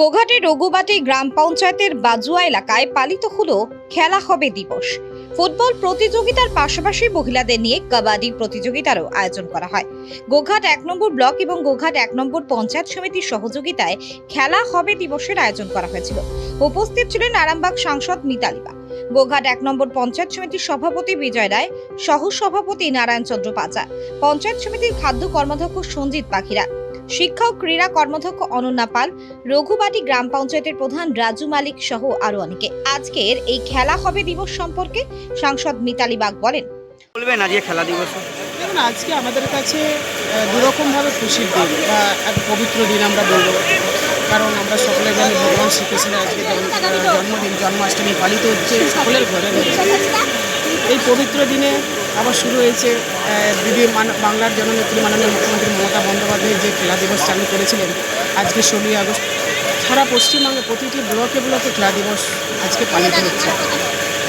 গোঘাটের রঘুবাটি গ্রাম পঞ্চায়েতের বাজুয়া এলাকায় পালিত হল খেলা হবে দিবস। ফুটবল প্রতিযোগিতার পাশাপাশি মহিলাদের নিয়ে কাবাডি প্রতিযোগিতারও আয়োজন করা হয়। গোঘাট এক নম্বর ব্লক এবং গোঘাট এক নম্বর পঞ্চায়েত সমিতির সহযোগিতায় খেলা হবে দিবসের আয়োজন করা হয়েছিল। উপস্থিত ছিলেন আরামবাগ সাংসদ মিতালিবা গোঘাট এক নম্বর পঞ্চায়েত সমিতির সভাপতি বিজয় রায় সহ সভাপতি নারায়ণ চন্দ্র পাচা, পঞ্চায়েত সমিতির খাদ্য কর্মাধ্যক্ষ সঞ্জিত পাখিরা শিক্ষা ও ক্রীড়া কর্মাধ্যক্ষ অনন্যা পাল রঘুবাটি গ্রাম পঞ্চায়েতের প্রধান রাজু মালিক সহ আরও অনেকে। আজকের এই খেলা হবে দিবস সম্পর্কে সাংসদ মিতালি বাগ বলেন। বলবেন আজকে খেলা দিবস? দেখুন আজকে আমাদের কাছে দুরকমভাবে খুশির দিন বা এক পবিত্র দিন আমরা বলব। কারণ আমরা সকলে জানি ভগবান শ্রীকৃষ্ণের আজকে জন্মদিন জন্মাষ্টমী পালিত হচ্ছে সকলের ঘরে। এই পবিত্র দিনে আবার শুরু হয়েছে দিদি বাংলার জননেত্রী মাননীয় মুখ্যমন্ত্রী মমতা বন্দ্যোপাধ্যায় যে খেলা দিবস চালু করেছিলেন আজকে ষোলোই আগস্ট, সারা পশ্চিমবঙ্গে প্রতিটি ব্লকে ব্লকে খেলা দিবস আজকে পালিত হচ্ছে।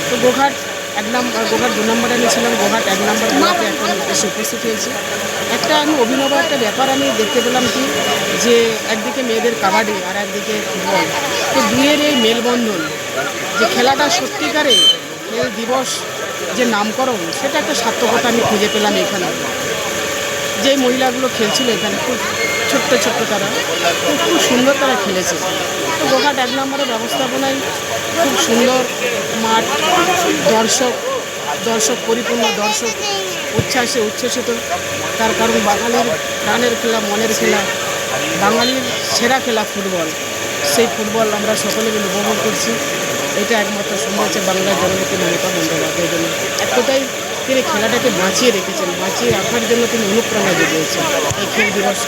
তো গোঘাট এক নম্বর গোঘাট দু নম্বরে আমি ছিলাম, গোঘাট এক নম্বর ব্লকে এখন এসে উপস্থিত হয়েছি। একটা আমি অভিনব একটা ব্যাপার আমি দেখতে পেলাম কি, যে একদিকে মেয়েদের কাবাডি আর একদিকে ফুটবল। তো দুইয়ের এই মেলবন্ধন, যে খেলাটা সত্যিকারে খেল দিবস যে নামকরণ, সেটা একটা সার্থকতা আমি খুঁজে পেলাম এখানে। যে মহিলাগুলো খেলছিল এখানে, খুব ছোট্ট ছোট্ট তারা, খুব খুব সুন্দর তারা খেলেছে। তো গোঘাট এক নম্বরের ব্যবস্থাপনায় খুব সুন্দর মাঠ, দর্শক দর্শক পরিপূর্ণ, দর্শক উচ্ছ্বাসে উচ্ছ্বসিত। তার কারণ বাঙালির প্রাণের খেলা, মনের খেলা, বাঙালির সেরা খেলা ফুটবল। সেই ফুটবল আমরা সকলে মিলে উপভোগ করছি। এটা একমাত্র সম্ভব হচ্ছে বাংলার জননেত্রী মমতা বন্দ্যোপাধ্যায়ের জন্য। এক কথায় তিনি খেলাটাকে বাঁচিয়ে রেখেছেন বাঁচিয়ে রাখার জন্য তিনি অনুপ্রেরণা জুগিয়েছেন এই খেল দিবস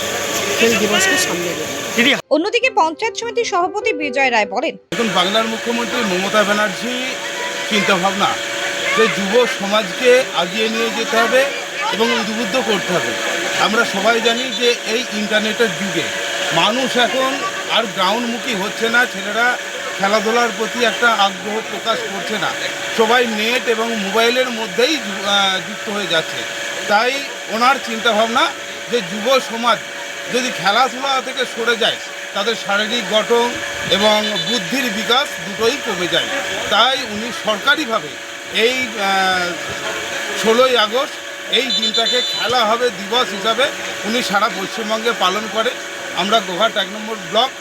খেল দিবসকে সামনে রেখে। অন্যদিকে পঞ্চায়েত সমিতির সভাপতি বিজয় রায় বলেন এখন বাংলার মুখ্যমন্ত্রী মমতা ব্যানার্জি চিন্তাভাবনা যে যুব সমাজকে আগিয়ে নিয়ে যেতে হবে এবং উদ্বুদ্ধ করতে হবে। আমরা সবাই জানি যে এই ইন্টারনেটের যুগে মানুষ এখন আর গ্রাউন্ডমুখী হচ্ছে না, ছেলেরা খেলাধুলার প্রতি একটা আগ্রহ প্রকাশ করছে না। সবাই নেট এবং মোবাইলের মধ্যেই যুক্ত হয়ে যাচ্ছে। তাই ওনার চিন্তাভাবনা যে যুব সমাজ যদি খেলাধুলা থেকে সরে যায়, তাদের শারীরিক গঠন এবং বুদ্ধির বিকাশ দুটোই কমে যায়। তাই উনি সরকারিভাবে এই ষোলোই আগস্ট এই দিনটাকে খেলা হবে দিবস হিসাবে উনি সারা পশ্চিমবঙ্গে পালন করে। আমরা গোঘাট এক নম্বর ব্লক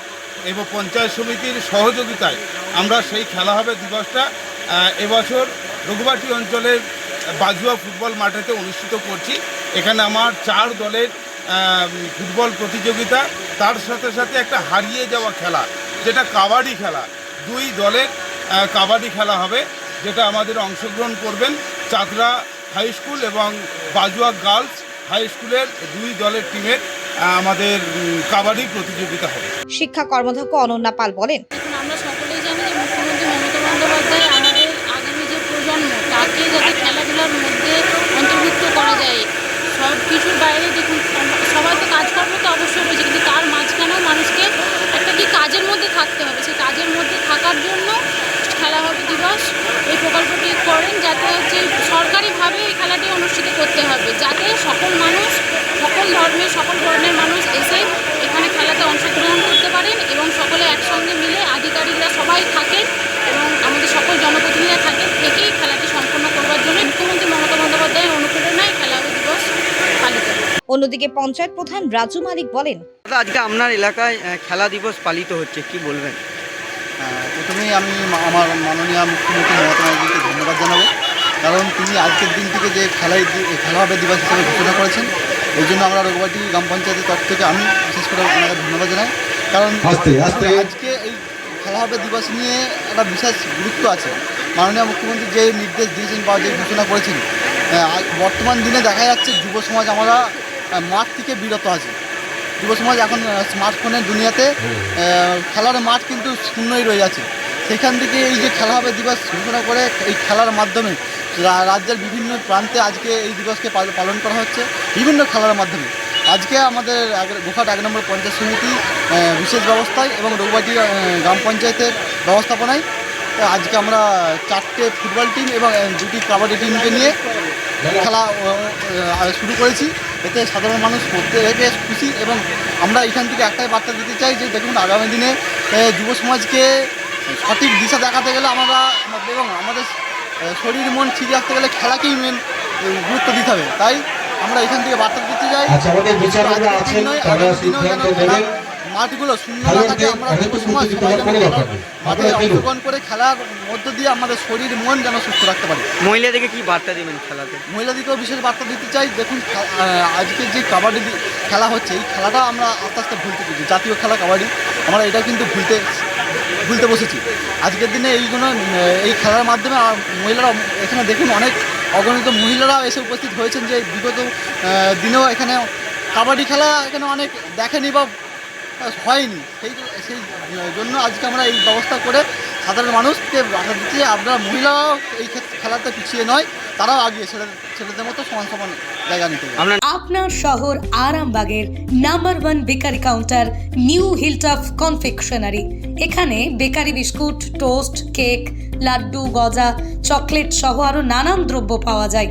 এবং পঞ্চায়েত সমিতির সহযোগিতায় আমরা সেই খেলা হবে দিবসটা এবছর রঘুবাটি অঞ্চলের বাজুয়া ফুটবল মাঠেতে অনুষ্ঠিত করছি। এখানে আমার চার দলের ফুটবল প্রতিযোগিতা, তার সাথে সাথে একটা হারিয়ে যাওয়া খেলা, যেটা কাবাডি খেলা। দুই দলের কাবাডি খেলা হবে, যেটা আমাদের অংশগ্রহণ করবেন চাতরা হাই স্কুল এবং বাজুয়া গার্লস হাই স্কুলের দুই দলের টিমের আমাদের কাবাডি প্রতিযোগিতা হবে। শিক্ষা কর্মধ্যক্ষ অনন্যা পাল বলেন আমরা সকলেই জানি যে মুখ্যমন্ত্রী মমতা বন্দ্যোপাধ্যায় আমাদের আগামী যে প্রজন্ম তাকে যাতে খেলাধুলার মধ্যে অন্তর্ভুক্ত করা যায় সব কিছুর বাইরে দেখুন সব- সবার তো কাজকর্ম তো অবশ্যই রয়েছে কিন্তু তার মাঝখানেও মানুষকে একটা কি কাজের মধ্যে থাকতে হবে সেই কাজের মধ্যে থাকার জন্য দিবস এই প্রকল্পটি করেন যাতে হচ্ছে সরকারিভাবে এই খেলাটি অনুষ্ঠিত করতে হবে যাতে সকল মানুষ সকল ধর্মের সকল বর্ণের মানুষ এসে এখানে খেলাতে অংশগ্রহণ করতে পারেন এবং সকলে একসঙ্গে মিলে আধিকারিকরা সবাই থাকেন এবং আমাদের সকল জনপ্রতিনিধিরা থাকেন থেকেই খেলাটি সম্পন্ন করবার জন্য। মুখ্যমন্ত্রী মমতা বন্দ্যোপাধ্যায়ের অনুপ্রেরণায় খেলা দিবস পালিত অন্যদিকে পঞ্চায়েত প্রধান রাজু মালিক বলেন দাদা, আজকে আপনার এলাকায় খেলা দিবস পালিত হচ্ছে কি বলবেন? প্রথমেই আমি আমার মাননীয় মুখ্যমন্ত্রী মমতা ব্যানার্জিকে ধন্যবাদ জানাব। কারণ তিনি আজকের দিন থেকে যে খেলায় খেলা হবে দিবস হিসেবে ঘোষণা করেছেন এই জন্য আমরা রঘুবাটি গ্রাম পঞ্চায়েতের তরফ থেকে আমি বিশেষ করে ওনাকে ধন্যবাদ জানাই। কারণ। আজকে এই খেলা হবে দিবস নিয়ে একটা বিশেষ গুরুত্ব আছে। মাননীয় মুখ্যমন্ত্রী যে নির্দেশ দিয়েছেন বা যে ঘোষণা করেছেন আহ, বর্তমান দিনে দেখা যাচ্ছে যুব সমাজ আমরা মাঠ থেকে বিরত আছে। যুব সমাজ এখন স্মার্টফোনের দুনিয়াতে খেলার মাঠ কিন্তু শূন্যই রয়ে আছে। সেখান থেকে এই যে খেলা হবে দিবস ঘোষণা করে এই খেলার মাধ্যমে রাজ্যের বিভিন্ন প্রান্তে আজকে এই দিবসকে পালন করা হচ্ছে বিভিন্ন খেলার মাধ্যমে। আজকে আমাদের গোঘাট এক নম্বর পঞ্চায়েত সমিতি বিশেষ ব্যবস্থায় এবং রঘুবাটি গ্রাম পঞ্চায়েতের ব্যবস্থাপনায় আজকে আমরা চারটে ফুটবল টিম এবং দুটি কাবাডি টিমকে নিয়ে খেলা শুরু করেছি। এতে সাধারণ মানুষ প্রত্যেকে খুশি এবং আমরা এখান থেকে একটাই বার্তা দিতে চাই যে দেখুন আগামী দিনে যুব সমাজকে সঠিক দিশা দেখাতে গেলে আমরা এবং আমাদের শরীর মন ঠিক রাখতে গেলে খেলাকেই মেন গুরুত্ব দিতে হবে তাই আমরা এখান থেকে বার্তা দিতে চাই আচ্ছা, আমাদের বিচারকরা আছেন, তারা সিদ্ধান্ত নেবেন। মাঠগুলো শূন্য না থাকে আমরা উন্নতি সবাই যেন খেলার মাঠে অংশগ্রহণ করে খেলার মধ্য দিয়ে আমাদের শরীর মন যেন সুস্থ রাখতে পারি। মহিলাদেরকে কি বার্তা দেবেন খেলাতে? মহিলাদেরকেও বিশেষ বার্তা দিতে চাই। দেখুন আজকে যে কাবাডি খেলা হচ্ছে এই খেলাটা আমরা আস্তে আস্তে ভুলতে পেরেছি। জাতীয় খেলা কাবাডি আমরা এটা কিন্তু ভুলতে ভুলতে বসেছি। আজকের দিনে এইগুলো এই খেলার মাধ্যমে মহিলারা এখানে দেখুন অনেক অগণিত মহিলারা এসে উপস্থিত হয়েছেন যে বিগত দিনেও এখানে কাবাডি খেলা এখানে অনেক দেখেনি বা হয়নি। সেই সেই জন্য আজকে আমরা এই ব্যবস্থা করে সাধারণ মানুষকে বাধা দিচ্ছি আপনারা মহিলারাও এই ক্ষেত্রে খেলাতে পিছিয়ে নয় তারাও আগিয়ে ছেলেদের ছেলেদের মতো সমান সমান জায়গা নিতে আপনার আপনার শহর আরামবাগের number one bakery counter New Hilltop Confectionery. এখানে bakery biscuit toast cake laddoo গজা চকলেট সহ আরও নানান দ্রব্য পাওয়া যায়।